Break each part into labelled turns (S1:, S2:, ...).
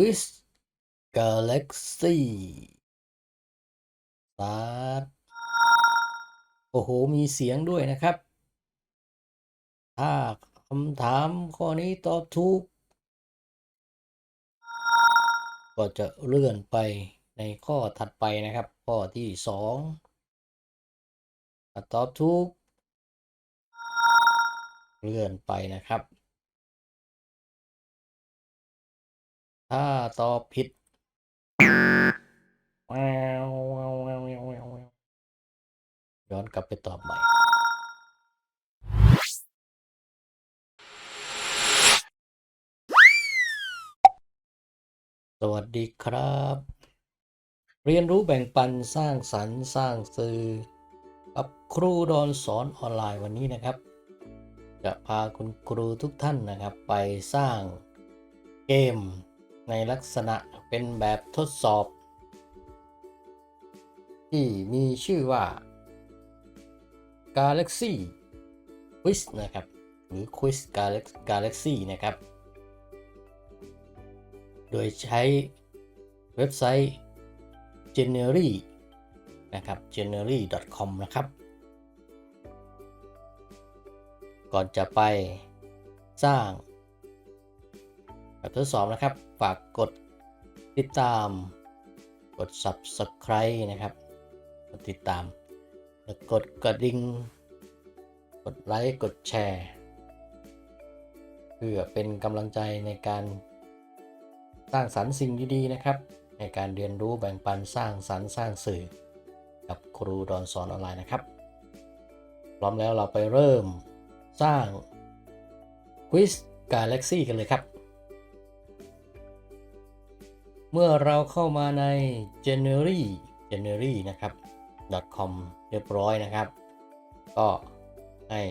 S1: Quiz Galaxy สาดโอ้โห มีเสียงด้วยนะครับ ถ้าคำถามข้อนี้ตอบถูก ก็จะเลื่อนไปในข้อถัดไปนะครับ ข้อที่สองตอบถูก เลื่อนไปนะครับ ถ้าตอบผิดย้อนกลับไปตอบใหม่ สวัสดีครับ เรียนรู้แบ่งปันสร้างสรรค์สร้างสื่อ กับครูดอนสอนออนไลน์วันนี้นะครับ จะพาคุณครูทุกท่านนะครับ ไปสร้างเกม ในลักษณะเป็นแบบทดสอบ ที่มีชื่อว่า Galaxy Quiz นะครับ หรือ Quiz galaxy นะครับ โดยใช้เว็บไซต์ January นะครับ january.com นะครับ ก่อนจะไปสร้างแบบทดสอบนะครับ ฝากกดติดตาม กด subscribe นะครับ กดติดตาม แล้วกดกระดิ่ง กดไลค์ กดแชร์ เพื่อเป็นกำลังใจในการสร้างสรรค์สิ่งดีๆนะครับ ในการเรียนรู้แบ่งปันสร้างสรรค์สร้างสื่อ กับครูดอนสอนออนไลน์นะครับ พร้อมแล้วเราไปเริ่มสร้าง Quiz Galaxy กันเลยครับ เมื่อเราเข้ามาใน January January นะครับ .com เรียบร้อยนะครับ ก็ให้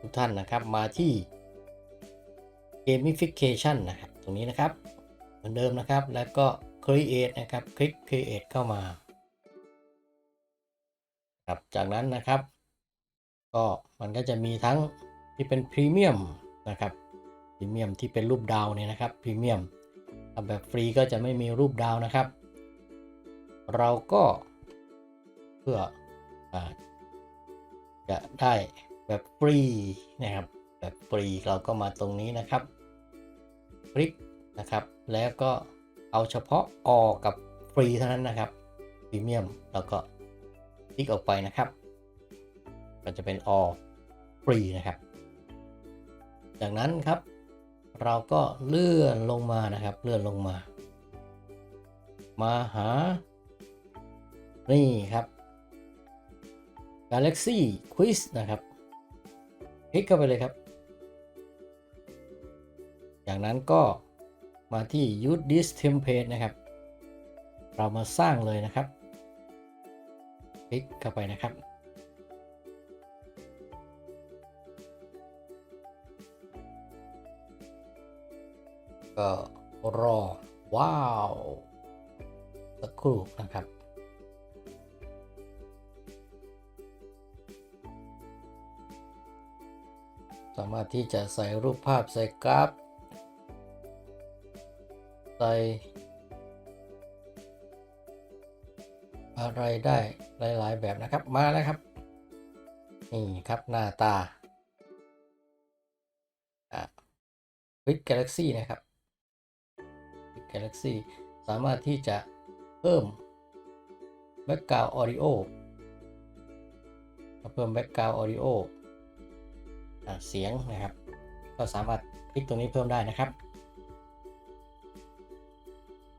S1: ทุกท่านนะครับมาที่ gamification นะครับ ตรงนี้นะครับ เหมือนเดิมนะครับ แล้วก็ create นะครับ คลิก create เข้ามา ครับ จากนั้นนะครับ ก็มันก็จะมีทั้งที่เป็นพรีเมียมนะครับ พรีเมียมที่เป็นรูปดาวเนี่ยนะครับ พรีเมียม แบบฟรีก็จะไม่มีรูปดาวนะครับ เราก็เพื่ออจะได้แบบฟรีนะครับ แบบฟรีเราก็มาตรงนี้นะครับคลิกนะครับ แล้วก็เอาเฉพาะออกับฟรีเท่านั้นนะครับพรีเมียมแล้วก็คลิกออกไปนะครับก็จะเป็น all ฟรีนะครับ จากนั้นครับ เราก็เลื่อนลงมานะครับ เลื่อนลงมา มาหา นี่ครับ Galaxy Quiz นะครับคลิกเข้าไปเลยครับ จากนั้นก็มาที่ use this template นะครับ เรามาสร้างเลยนะครับ คลิกเข้าไปนะครับ ก็รอ ว้าว สักครู่นะครับ สามารถที่จะใส่รูปภาพใส่กราฟ ใส่ อะไรได้หลาย ๆ แบบนะครับมาแล้วครับ นี่ครับหน้าตาวิด Galaxy นะครับ Galaxy สามารถที่จะเพิ่ม Background Audio เพิ่ม Background Audio อะเสียงนะครับ ก็สามารถคลิกตรงนี้เพิ่มได้นะครับ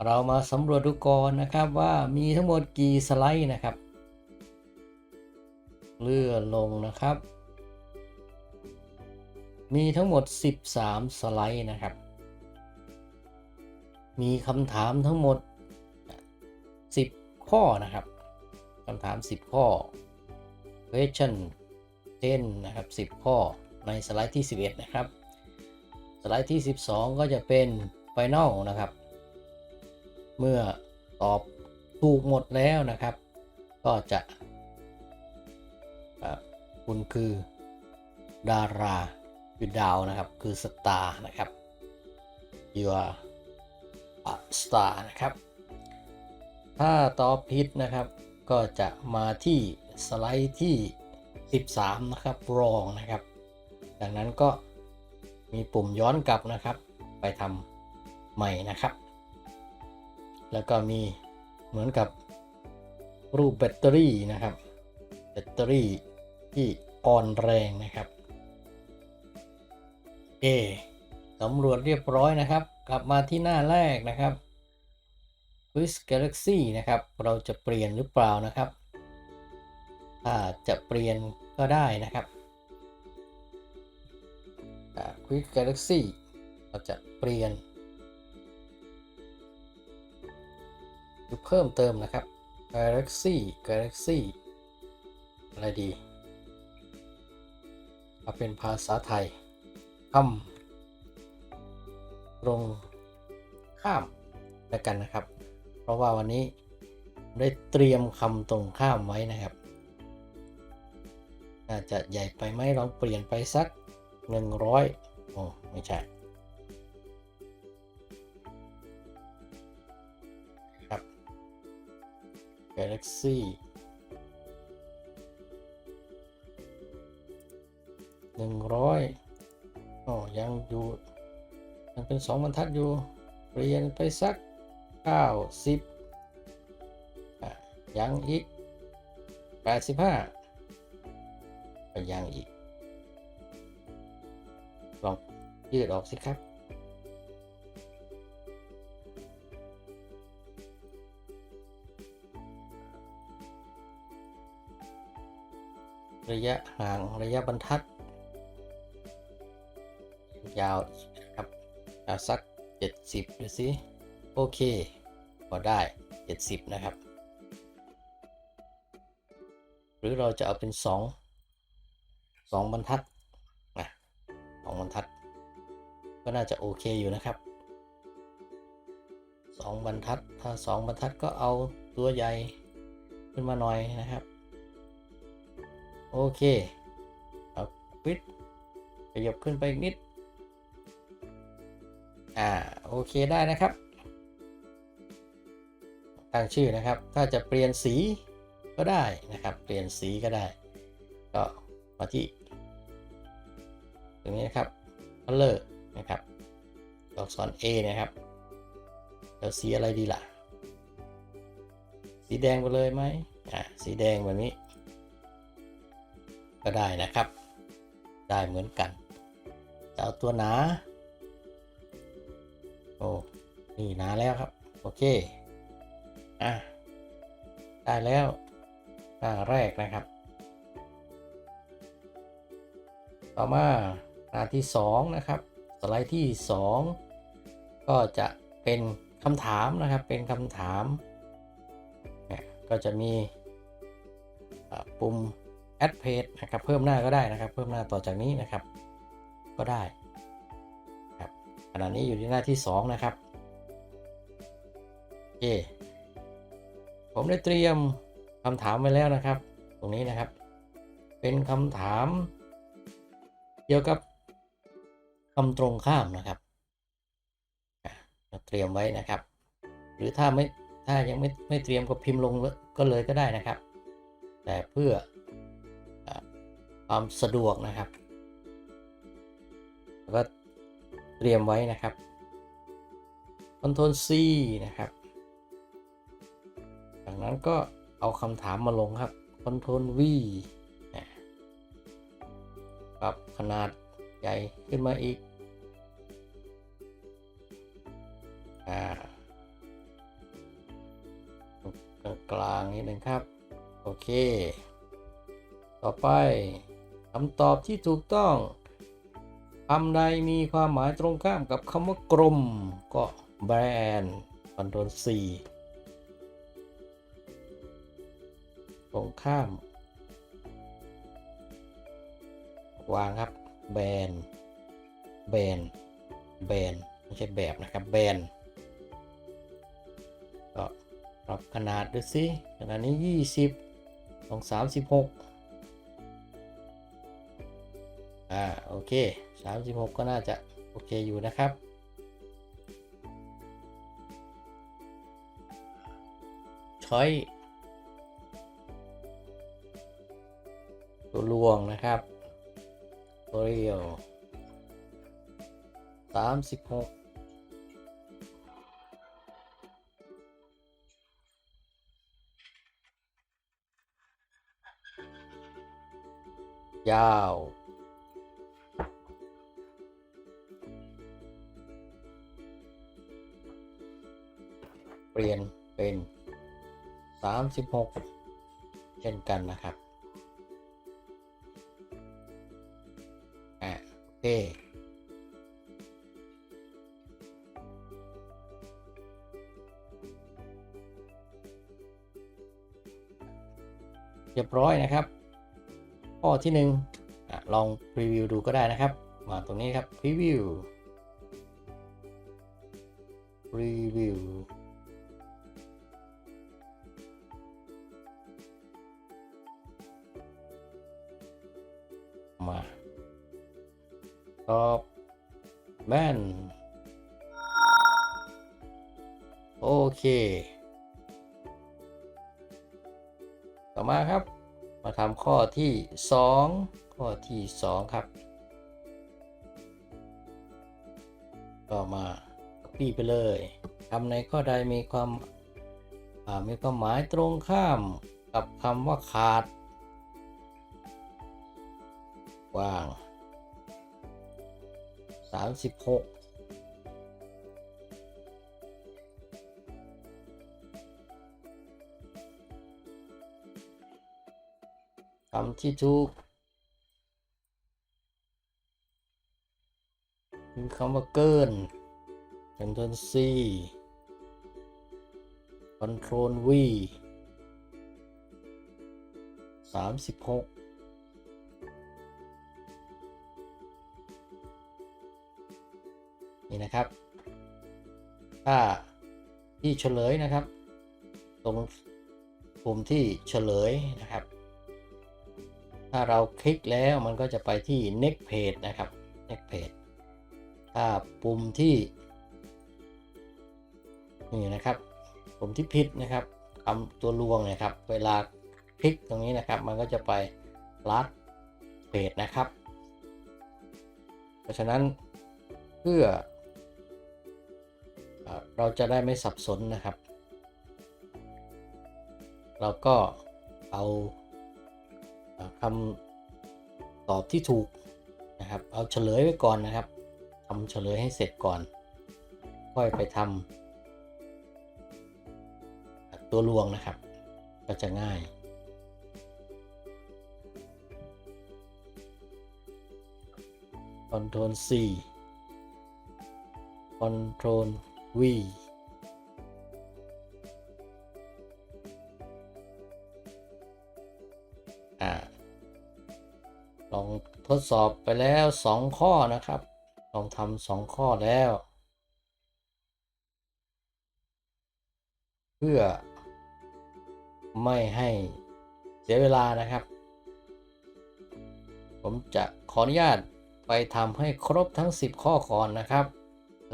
S1: เรามาสำรวจดูก่อนนะครับว่ามีทั้งหมดกี่สไลด์นะครับ เลื่อนลงนะครับ มีทั้งหมด 13 สไลด์นะครับ มีคำถามทั้งหมด 10 ข้อนะครับคำถาม 10 ข้อ question 10นะครับ 10 ข้อในสไลด์ที่ 11 นะครับ สไลด์ที่ 12 ก็จะเป็น Final นะครับ เมื่อตอบถูกหมดแล้วนะครับ ก็จะคุณคือดาราคือดาวนะครับ คือสตาร์นะครับ you are star นะครับ ถ้าตอบผิดนะครับ ก็จะมาที่สไลด์ที่ 13 นะครับ wrong นะครับ ดังนั้นก็มีปุ่มย้อนกลับนะครับ ไปทำใหม่นะครับ แล้วก็มีเหมือนกับรูปแบตเตอรี่นะครับ แบตเตอรี่ที่อ่อนแรงนะครับเอสำรวจเรียบร้อยนะครับ กลับมาที่หน้าแรกนะครับ Quiz Galaxy นะครับ เราจะเปลี่ยนหรือเปล่านะครับ ถ้าจะเปลี่ยนก็ได้นะครับ Quiz Galaxy เราจะเปลี่ยนหรือเพิ่มเติมนะครับ Galaxy Galaxy อะไรดี เอาเป็นภาษาไทยคำ ตรงข้ามแล้วกันนะครับ เพราะว่าวันนี้ได้เตรียมคำตรงข้ามไว้นะครับน่าจะใหญ่ไปไหมลองเปลี่ยนไปสัก 100โอ้ไม่ใช่ครับ Galaxy หนึ่งร้อยอ๋อยังอยู่ ยังเป็นสองบรรทัดอยู่ เปลี่ยนไปสักเก้าสิบยังอีกแปดสิบห้าก็ยังอีก ลองยืดออกสิครับระยะห่างระยะบรรทัด ยาว เอาสัก 70ดูสิโอเคพอได้ 70 นะครับ หรือเราจะเอาเป็น 2 2 บรรทัดนะ2บรรทัด ก็น่าจะโอเคอยู่นะครับ 2 บรรทัด ถ้า 2 บรรทัดก็เอาตัวใหญ่ขึ้นมาหน่อยนะครับ โอเค เอาปิดขยับขึ้นไปอีกนิด อ่าโอเคได้นะครับตั้งชื่อนะครับ ถ้าจะเปลี่ยนสีก็ได้นะครับ เปลี่ยนสีก็ได้ ก็มาที่ตรงนี้นะครับ color นะครับตัวอักษร A นะครับแล้วสีอะไรดีล่ะ สีแดงไปเลยไหมอ่าสีแดงแบบนี้ ก็ได้นะครับ ได้เหมือนกันจะเอาตัวหนา โอ้นี่หนาแล้วครับ โอเค อะ ได้แล้วหน้าแรกนะครับ ต่อมาหน้าที่ 2 นะครับ สไลด์ที่ 2 ก็จะเป็นคำถามนะครับ เป็นคำถามเนี่ยก็จะมีปุ่ม add page นะครับ เพิ่มหน้าก็ได้นะครับ เพิ่มหน้าต่อจากนี้นะครับ ก็ได้ ขณะนี้อยู่ที่หน้าที่ 2 นะครับโอเคผมได้เตรียมคำถามไว้แล้วนะครับ ตรงนี้นะครับ เป็นคำถามเกี่ยวกับคำตรงข้ามนะครับเตรียมไว้นะครับ หรือถ้าไม่ถ้ายังไม่ไม่เตรียมก็พิมพ์ลงก็เลยก็ได้นะครับ แต่เพื่ออความสะดวกนะครับแล้วก็ เตรียมไว้นะครับ Ctrl C นะครับ จากนั้นก็เอาคำถามมาลงครับ Ctrl V นะปรับขนาดใหญ่ขึ้นมาอีกอ่ากลางกลางๆนิดหนึ่งครับ โอเค ต่อไปคำตอบที่ถูกต้อง คำใดมีความหมายตรงข้ามกับคำว่ากลมก็แบรนด์คอนโทรล C ตรงข้าม วางครับแบนแบนแบนไม่ใช่แบบนะครับแบนก็ปรับขนาดดูสิขนาดนี้ 20 ตรง 36 อ่า โอเค 36 ก็น่าจะโอเคอยู่นะครับ ช้อย ตัวลวงนะครับ ตัวเรียวสามสิบหกยาว เปลี่ยนเป็น 36 เช่นกันนะครับอะโอเคเรียบร้อยนะครับ ข้อที่หนึ่งลองพรีวิวดูก็ได้นะครับ มาตรงนี้ครับพรีวิวรีวิว ตอบแม่นโอเค ต่อมาครับ มาทำข้อที่ 2 ข้อที่ 2 ครับก็มา copy ไปเลยคำในข้อใดมีความามีความหมายตรงข้ามกับคำว่าขาดว้าง 36คำที่ถูกคือคำว่าเกิน Ctrl C Ctrl V 36 นี่นะครับ ถ้าที่เฉลยนะครับ ตรงปุ่มที่เฉลยนะครับ ถ้าเราคลิกแล้วมันก็จะไปที่ next page นะครับ next page ถ้าปุ่มที่นี่นะครับปุ่มที่ผิดนะครับคำตัวลวงนะครับ เวลาคลิกตรงนี้นะครับ มันก็จะไป last page นะครับ เพราะฉะนั้นเพื่อ เราจะได้ไม่สับสนนะครับ เราก็เอาคำตอบที่ถูกนะครับ เอาเฉลยไว้ก่อนนะครับทำเฉลยให้เสร็จก่อน ค่อยไปทำตัวลวงนะครับ ก็จะง่าย Ctrl C Ctrl V อ่าล องทดสอบไปแล้ว 2 ข้อนะครับ ลองทำสองข้อแล้ว เพื่อไม่ให้เสียเวลานะครับ ผมจะขออนุญาตไปทำให้ครบทั้ง 10 ข้อก่อนนะครับ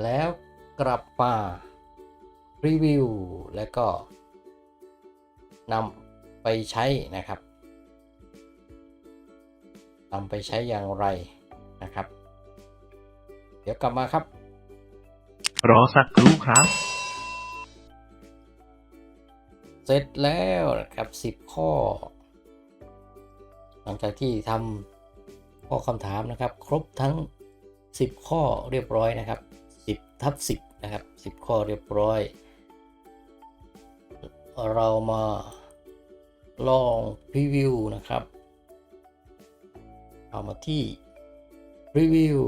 S1: แล้ว กลับมารีวิว และก็นำไปใช้นะครับนำไปใช้อย่างไรนะครับ เดี๋ยวกลับมาครับ
S2: รอสักครู่ครับ
S1: เสร็จแล้วนะครับ10ข้อ หลังจากที่ทำข้อคำถามนะครับ ครบทั้ง 10 ข้อเรียบร้อยนะครับ 10ทับ10 นะครับ 10 ข้อเรียบร้อย เรามาลองพรีวิวนะครับ เอามาที่รีวิว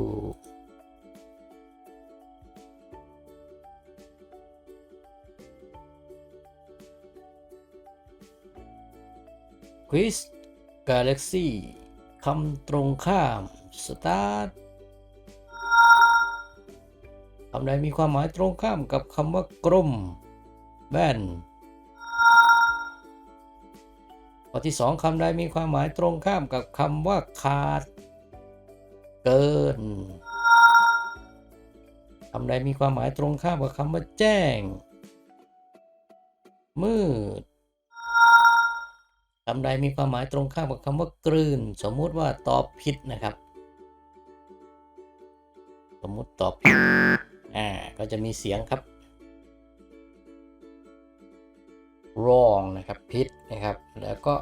S1: ควิสกาแล็กซี่คำตรงข้าม สตาร์ท คำใดมีความหมายตรงข้ามกับคำว่ากลมแบนข้อที่สองคำใดมีความหมายตรงข้ามกับคำว่าขาด เกินคำใดมีความหมายตรงข้ามกับคำว่าแจ้ง มืดคำใดมีความหมายตรงข้ามกับคำว่ากลืน สมมุติว่าตอบผิดนะครับ สมมุติตอบผิด อ่า ก็จะมีเสียงครับ wrong นะครับผิดนะครับ แล้วก็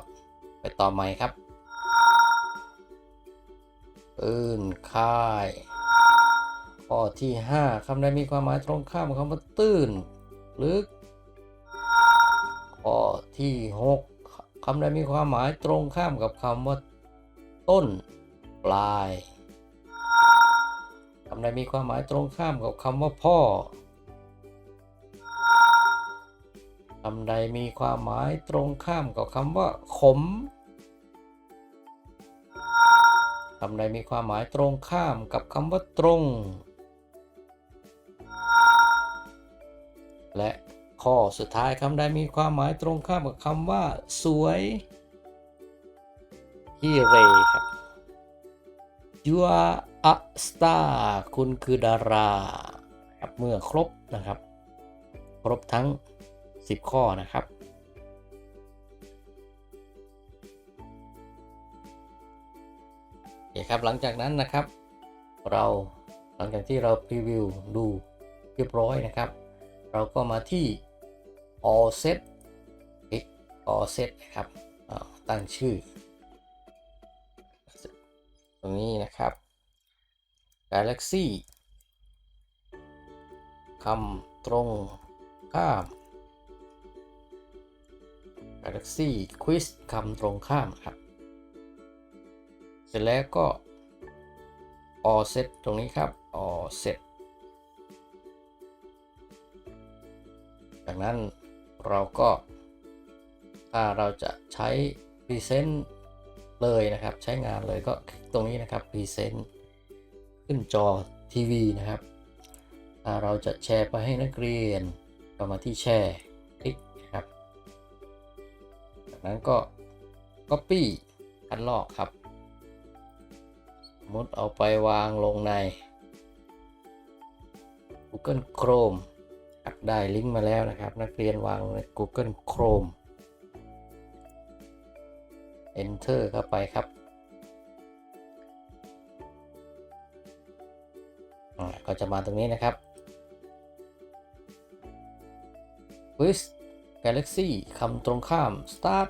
S1: ไปต่อใหม่ครับปืนค่าย ข้อที่ 5คำใดมีความหมายตรงข้ามกับคำว่าตื้นลึก ข้อที่ 6คำใดมีความหมายตรงข้ามกับคำว่า ต้น ปลายำใดมีความหมายตรงข้ามกับคำว่าพ่อคำใดมีความหมายตรงข้ามกับคำว่าขมคำใดมีความหมายตรงข้ามกับคำว่าตรง และข้อสุดท้ายคำใดมีความหมายตรงข้ามกับคำว่า สวยฮิเรครับ You are a star คุณคือดาราครับเมื่อครบนะครับ ครบทั้ง 10 ข้อนะครับ โอเคครับหลังจากนั้นนะครับ เราหลังจากที่เราพรีวิวดูเรียบร้อยนะครับ เราก็มาที่ all set คลิก all set นะครับตั้งชื่อ ตรงนี้นะครับ Galaxy คำตรงข้าม Galaxy Quiz คำตรงข้ามครับ เสร็จแล้วก็ all set ตรงนี้ครับ all set จากนั้นเราก็ถ้าเราจะใช้ Present เลยนะครับ ใช้งานเลยก็คลิกตรงนี้นะครับ Present ขึ้นจอทีวีนะครับ ถ้าเราจะแชร์ไปให้นักเรียนก็มาที่แชร์คลิกนะครับ จากนั้นก็ Copy คัดลอกครับสมมติเอาไปวางลงใน Google Chrome ครับได้ลิงก์มาแล้วนะครับ นักเรียนวางใน Google Chrome Enter เข้าไปครับ อ่าก็จะมาตรงนี้นะครับ Quiz Galaxy คำตรงข้าม Start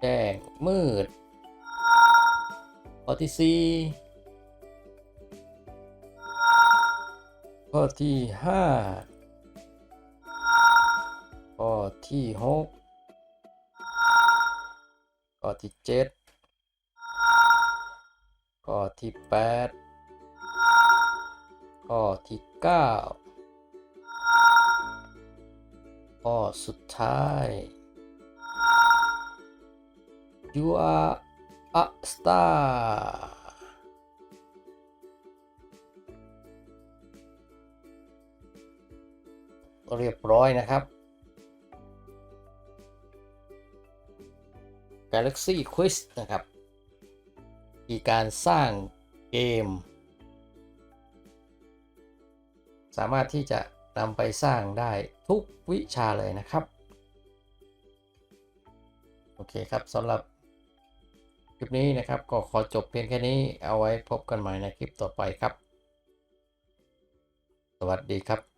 S1: แจ้งมืด ข้อที่สี่ข้อที่ห้า ที่หกข้อที่เจ็ดข้อที่แปดข้อที่เก้าข้อสุดท้าย You are a star เรียบร้อยนะครับ Galaxy Quiz นะครับ มีการสร้างเกม สามารถที่จะนำไปสร้างได้ทุกวิชาเลยนะครับ โอเคครับสำหรับคลิปนี้นะครับ ก็ขอจบเพียงแค่นี้เอาไว้พบกันใหม่ในคลิปต่อไปครับ สวัสดีครับ